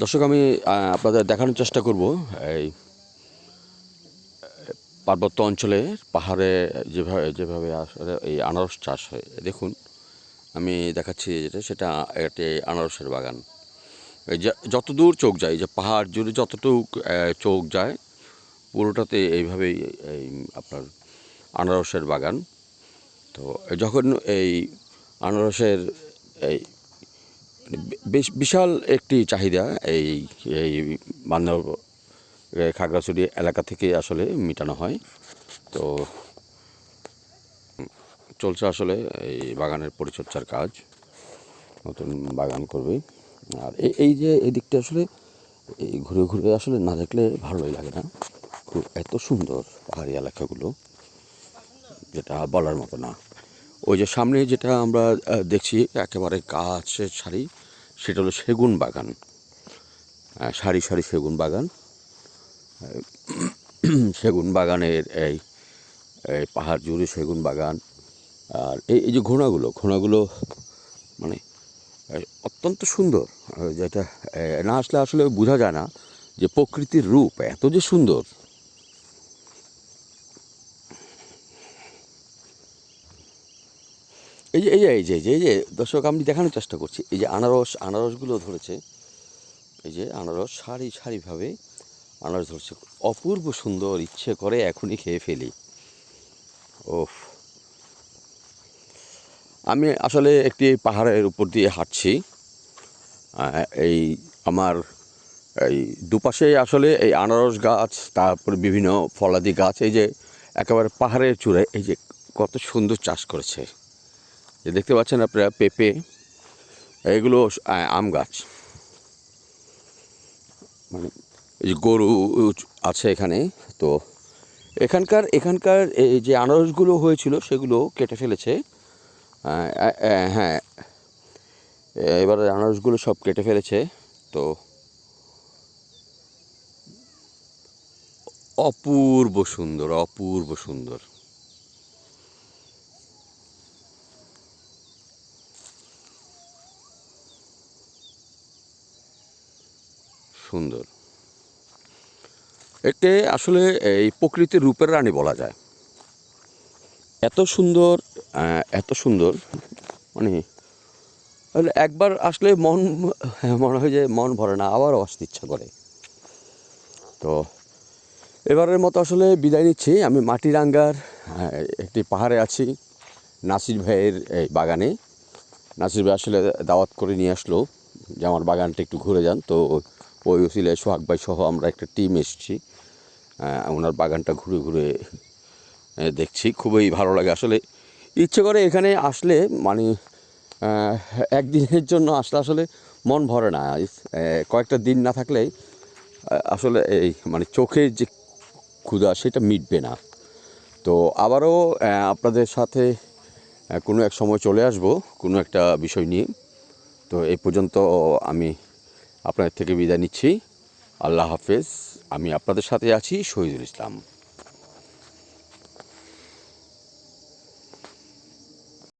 দর্শক, আমি আপনাদের দেখানোর চেষ্টা করব এই, পার্বত্য অঞ্চলে পাহাড়ে যেভাবে যেভাবে আসলে এই আনারস চাষ হয়। দেখুন, আমি দেখাচ্ছি যেটা সেটা একটি আনারসের বাগান। যত দূর চোখ যায় যে পাহাড় জুড়ে যতটুক চোখ যায়, পুরোটাতে এইভাবেই এই আপনার আনারসের বাগান। তো যখন এই আনারসের এই বেশ বিশাল একটি চাহিদা এই এই এ, খাগড়াছড়ি এলাকা থেকে আসলে মেটানো হয়। তো চলছে আসলে এই বাগানের পরিচর্যার কাজ নতুন বাগান করবে। আর এই এই যে এই দিকটা আসলে এই ঘুরে ঘুরে আসলে না দেখলে ভালোই লাগে না। খুব এত সুন্দর পাহাড়ি এলাকাগুলো যেটা বলার মতো না। ওই যে সামনে যেটা আমরা দেখছি একেবারে গাছের সারি সেটা হলো সেগুন বাগান। সারি সারি সেগুন বাগান। সেগুন বাগানের এই এই পাহাড় জুড়ে সেগুন বাগান। আর এই এই যে ঘোড়াগুলো ঘোড়াগুলো মানে অত্যন্ত সুন্দর। যেটা না আসলে আসলে বোঝা যায় না যে প্রকৃতির রূপ এত যে সুন্দর। এই যে এই যে এই যে এই যে দর্শক, আমি দেখানোর চেষ্টা করছি। এই যে আনারস, আনারসগুলো ধরেছে। এই যে আনারস, সারি সারিভাবে আনারস ধরছে। অপূর্ব সুন্দর, ইচ্ছে করে এখনই খেয়ে ফেলি। ওফ। আমি আসলে একটি পাহাড়ের উপর দিয়ে হাঁটছি। এই আমার, এই দুপাশে আসলে এই আনারস গাছ, তারপর বিভিন্ন ফলাদি গাছ, এই যে একেবারে পাহাড়ের চূড়ায়, এই যে কত সুন্দর চাষ করেছে। যে দেখতে পাচ্ছেন আপনারা পেঁপে, এগুলো আম গাছ। মানে এই গরু আছে এখানে, তো এখানকার এখানকার এই যে আনারসগুলো হয়েছিল, সেগুলো কেটে ফেলেছে। হ্যাঁ। এবার আনারসগুলো সব কেটে ফেলেছে, তো অপূর্ব সুন্দর অপূর্ব সুন্দর। সুন্দর। একে আসলে এই প্রকৃতির রূপের রানী বলা যায়। এত সুন্দর এত সুন্দর মানে একবার আসলে মন, মনে হয় যে মন ভরে না, আবারও আসতে ইচ্ছা করে। তো, এবারের মতো আসলে বিদায় নিচ্ছি। আমি মাটিরাঙ্গার একটি পাহাড়ে আছি, নাসির ভাইয়ের এই বাগানে। নাসির ভাই আসলে দাওয়াত করে নিয়ে আসলো যে আমার বাগানটা একটু ঘুরে যান। তো ওই উসিলে সোহাগ ভাই সহ আমরা একটা টিম এসেছি। ওনার বাগানটা ঘুরে ঘুরে দেখছি। খুবই ভালো লাগে। আসলে ইচ্ছে করে এখানে আসলে মানে একদিনের জন্য আসলে আসলে মন ভরে না। কয়েকটা দিন না থাকলে আসলে এই মানে চোখের যে ক্ষুধা সেটা মিটবে না। তো আবারও আপনাদের সাথে কোনো এক সময় চলে আসব, কোনো একটা বিষয় নিয়ে। তো এই পর্যন্ত আমি আপনাদের থেকে বিদায় নিচ্ছি। আল্লাহ হাফেজ। আমি আপনাদের সাথে আছি শহীদুল ইসলাম।